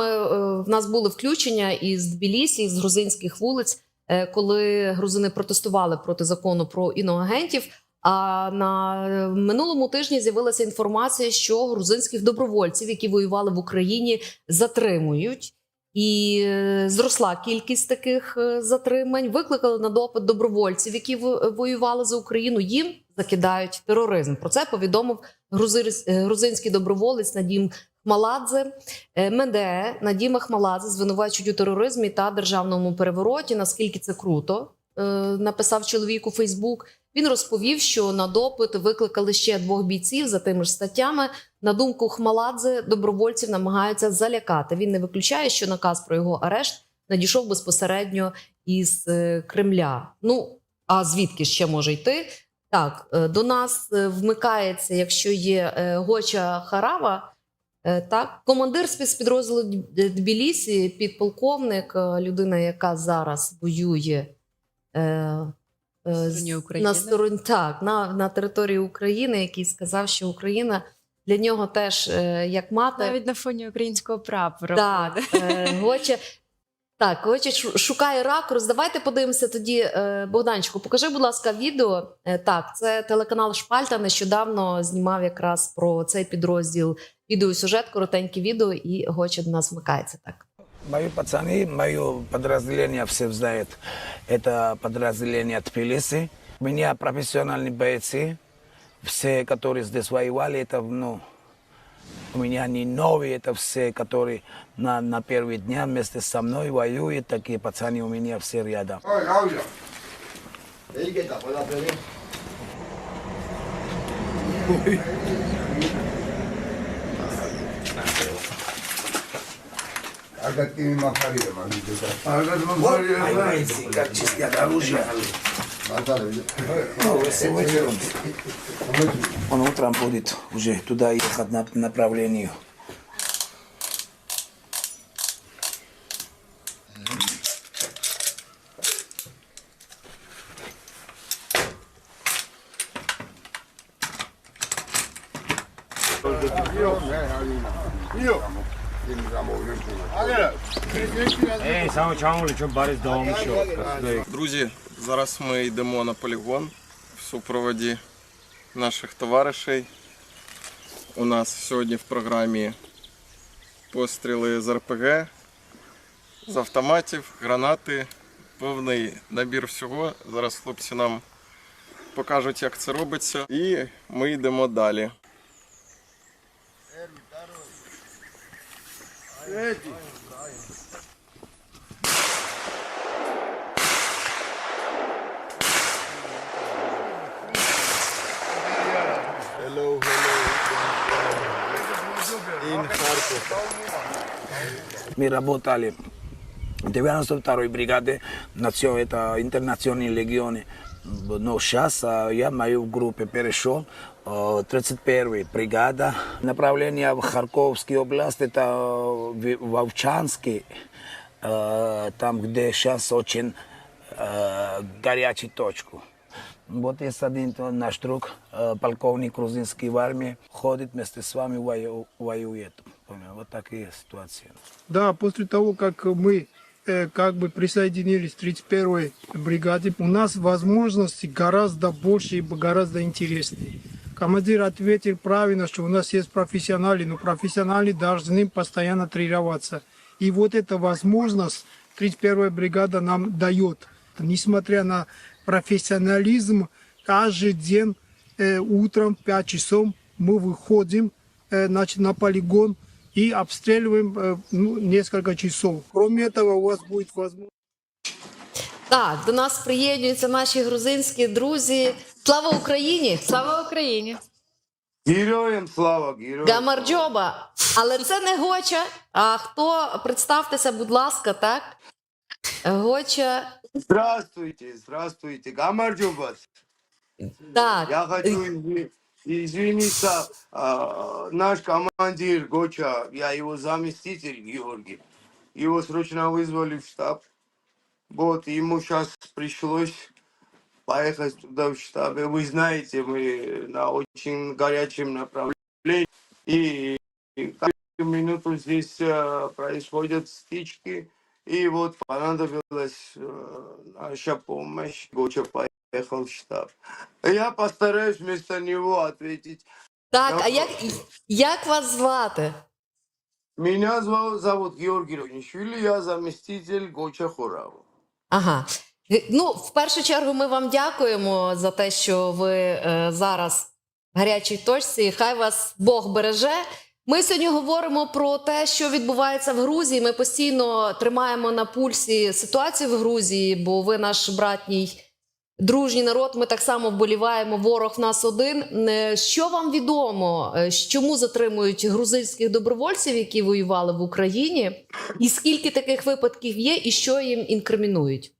е, в нас були включення із Тбілісі, із грузинських вулиць, е, коли грузини протестували проти закону про іноагентів. А на е, минулому тижні з'явилася інформація, що грузинських добровольців, які воювали в Україні, затримують. І зросла кількість таких затримань. Викликали на допит добровольців, які воювали за Україну. Їм закидають тероризм. Про це повідомив грузинський доброволець Надім Хмаладзе. Е, МДЕ Надіма Хмаладзе звинувачують у тероризмі та державному перевороті. Наскільки це круто, е, написав чоловік у Фейсбук. Він розповів, що на допит викликали ще двох бійців за тими ж статтями. На думку Хмаладзе, добровольців намагаються залякати. Він не виключає, що наказ про його арешт надійшов безпосередньо із е, Кремля. Ну а звідки ще може йти? Так, до нас вмикається, якщо є Гоча Харава. Е, Так, командир спецпідрозділу Тбілісі, підполковник, е, людина, яка зараз воює е, е, на стороні так, на, на території України, який сказав, що Україна для нього теж е, як мати. Навіть на фоні українського прапора. Так, е, Гоче. Так, Гоче шу- шукає ракурс. Давайте подивимося тоді. е, Богданчику, покажи, будь ласка, відео. Е, Так, це телеканал Шпальта нещодавно знімав якраз про цей підрозділ відеосюжет, коротеньке відео, і Гоче до нас вмикається. Так. Мои пацаны, мое подразделение все знают. Это подразделение Тбилиси. У меня профессиональные бойцы. Все, которые здесь воевали, это, ну, у меня не новые, это все, которые на, на первые дня вместе со мной воюют. Такие пацаны у меня все рядом. Ôi, махария могли бежать? А как чистят оружие. Он утром будет уже туда ехать на направлению. Друзі, зараз ми йдемо на полігон в супроводі наших товаришей. У нас сьогодні в програмі постріли з РПГ, з автоматів, гранати, повний набір всього. Зараз хлопці нам покажуть, як це робиться. І ми йдемо далі. Мы работали в 92-й бригаде, национ- это интернациональные легионы. Но сейчас я мою в группе перешел, 31-й бригада. Направление в Харьковскую область, это в в Овчанский, э, там, где сейчас очень э, горячая точка. Вот есть один наш друг, э, полковник грузинский в армии, ходит вместе с вами, вою- воюет. Вот такие ситуации. Да, после того, как мы э, как бы присоединились к 31-й бригаде, у нас возможности гораздо больше и гораздо интереснее. Командир ответил правильно, что у нас есть профессионалы, но профессионалы должны постоянно тренироваться. И вот эта возможность 31-я бригада нам дает. Несмотря на профессионализм, каждый день э, утром в 5 часов мы выходим э, значит, на полигон и обстреливаем э, ну, несколько часов. Кроме этого, у вас будет возможность Так, до нас приєднуються наші грузинські друзі. Слава Україні! Слава Україні! Героям слава, героям. Гамарджоба! Але це не Гоча. А хто представтеся, будь ласка, так? Гоча. Здравствуйте, здравствуйте. Гамарджубас. Так. Я хочу извиниться. а, наш командир Гоча, я его заместитель Георгий. Его срочно вызвали в штаб. Вот, ему сейчас пришлось поехать туда в штаб. И вы знаете, мы на очень горячем направлении. И минуту здесь э, происходят стычки. И вот понадобилась э, наша помощь. Гоча поехал в штаб. Я постараюсь вместо него ответить. Так, а як, як вас звати? Меня зва- зовут Георгий Ронишвили, я заместитель Гоча Хорава. Ага. Ну, в першу чергу, ми вам дякуємо за те, що ви е, зараз в гарячій точці. Хай вас Бог береже. Ми сьогодні говоримо про те, що відбувається в Грузії. Ми постійно тримаємо на пульсі ситуацію в Грузії, бо ви наш братній дружній народ. Ми так само вболіваємо. Ворог в нас один. Е, Що вам відомо? е, Чому затримують грузинських добровольців, які воювали в Україні? І скільки таких випадків є, і що їм інкримінують?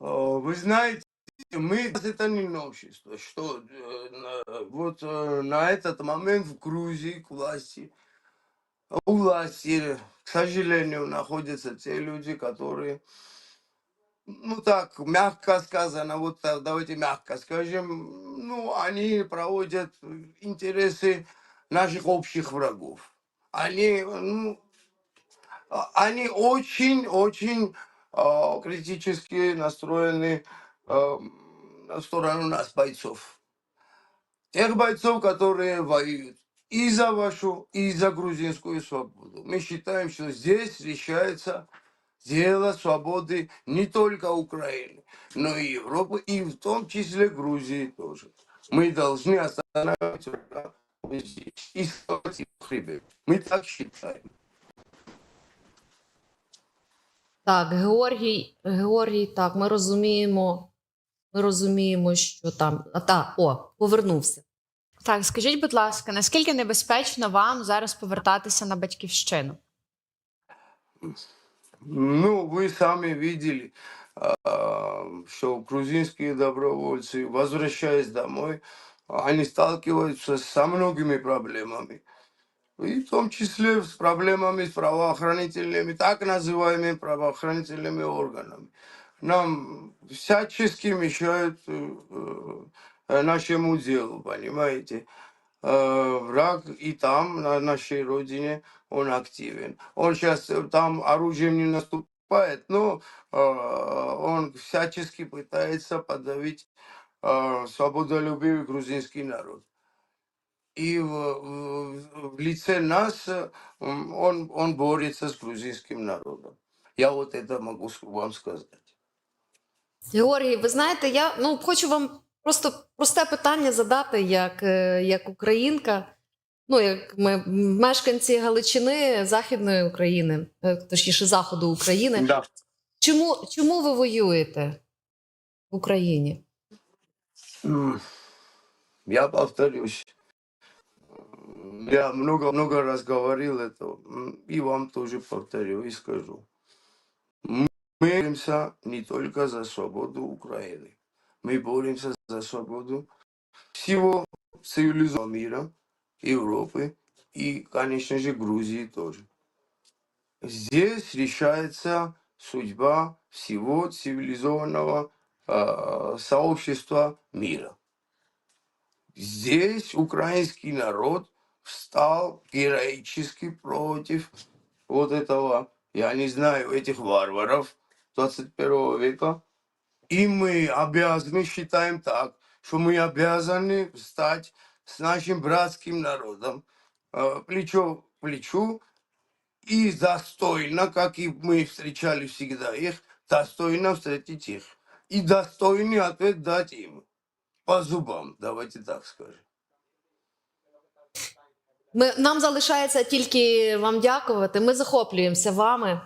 Э, Вы знаете, мы это не новшество, что э, вот э, на этот момент в Грузии к власти, у власти, к сожалению, находятся те люди, которые, ну так, мягко сказано, вот давайте мягко скажем, ну, они проводят интересы наших общих врагов. Они, ну, а- они очень-очень а, критически настроены а, на сторону нас, бойцов. Тех бойцов, которые воюют и за вашу, и за грузинскую свободу. Мы считаем, что здесь решается дело свободы не только Украины, но и Европы, и в том числе Грузии тоже. Мы должны здесь и. Мы так считаем. Так, Георгій, Георгій, так, ми розуміємо. Ми розуміємо, що там. А та, о, повернувся. Так, скажіть, будь ласка, наскільки небезпечно вам зараз повертатися на батьківщину? Ну, вы сами видели, а, что грузинские добровольцы, возвращаясь домой, они сталкиваются со многими проблемами. И в том числе с проблемами с правоохранительными, так называемыми правоохранительными органами. Нам всячески мешают э, э, нашему делу, понимаете? Э, Враг и там, на нашей родине, он активен. Он сейчас там оружием не наступает, но он всячески пытается подавить свободолюбивый грузинский народ. И в, в- в лице нас э, м, он, он борется с грузинским народом. Я вот это могу с- вам сказать. Георгій, ви знаєте, я ну, хочу вам просто просте питання задати, як, е, як українка, ну, як ми мешканці Галичини, Західної України, е, точніше, Заходу України. Да. Чому, чому ви воюєте в Україні? М, Я повторюсь. Я много-много раз говорил это, и вам тоже повторю и скажу. Мы боремся не только за свободу Украины. Мы боремся за свободу всего цивилизованного мира, Европы и, конечно же, Грузии тоже. Здесь решается судьба всего цивилизованного э, сообщества мира. Здесь украинский народ встал героически против вот этого, я не знаю, этих варваров 21 века. И мы обязаны, считаем так, что мы обязаны встать с нашим братским народом э, плечо к плечу и достойно, как и мы встречали всегда их, достойно встретить их. И достойный ответ дать им. По зубам, давайте так скажем. Ми, нам залишається тільки вам дякувати. Ми захоплюємося вами.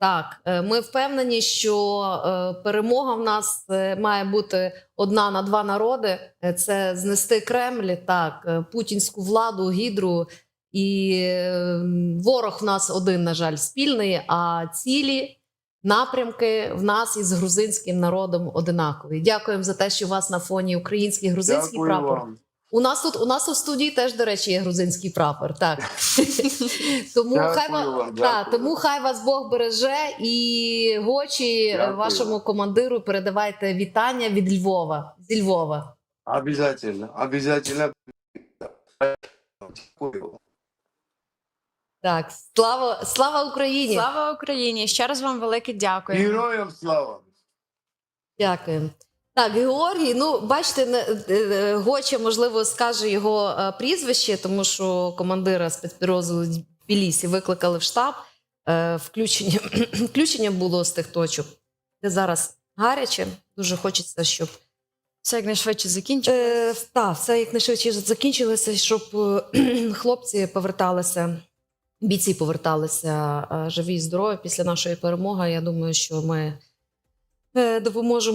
Так, е, ми впевнені, що е, перемога в нас е, має бути одна на два народи: це знести Кремль, так, путінську владу, гідру. І е, ворог в нас один, на жаль, спільний, а цілі напрямки в нас із грузинським народом одинакові. Дякуємо за те, що у вас на фоні український грузинський Дякую прапор. вам. У нас тут у нас у студії теж, до речі, є грузинський прапор. Так тому Дякую хай ва- вам, та, тому хай вас Бог береже і гочі Дякую. вашому командиру передавайте вітання від Львова зі Львова. Обязательно, обязательно. Так, слава, слава Україні! Слава Україні! Ще раз вам велике дякую. Героям слава! Дякую. Так, Георгій, ну бачите, е, е, Гоча, можливо, скаже його е, прізвище, тому що командира спецпідрозділу Тбілісі викликали в штаб. Включення, включення було з тих точок, де зараз гаряче. Дуже хочеться, щоб Все якнайшвидше закінчимо. е, та, все якнайшвидше закінчилося, щоб хлопці поверталися, бійці поверталися живі і здорові після нашої перемоги. Я думаю, що ми допоможемо.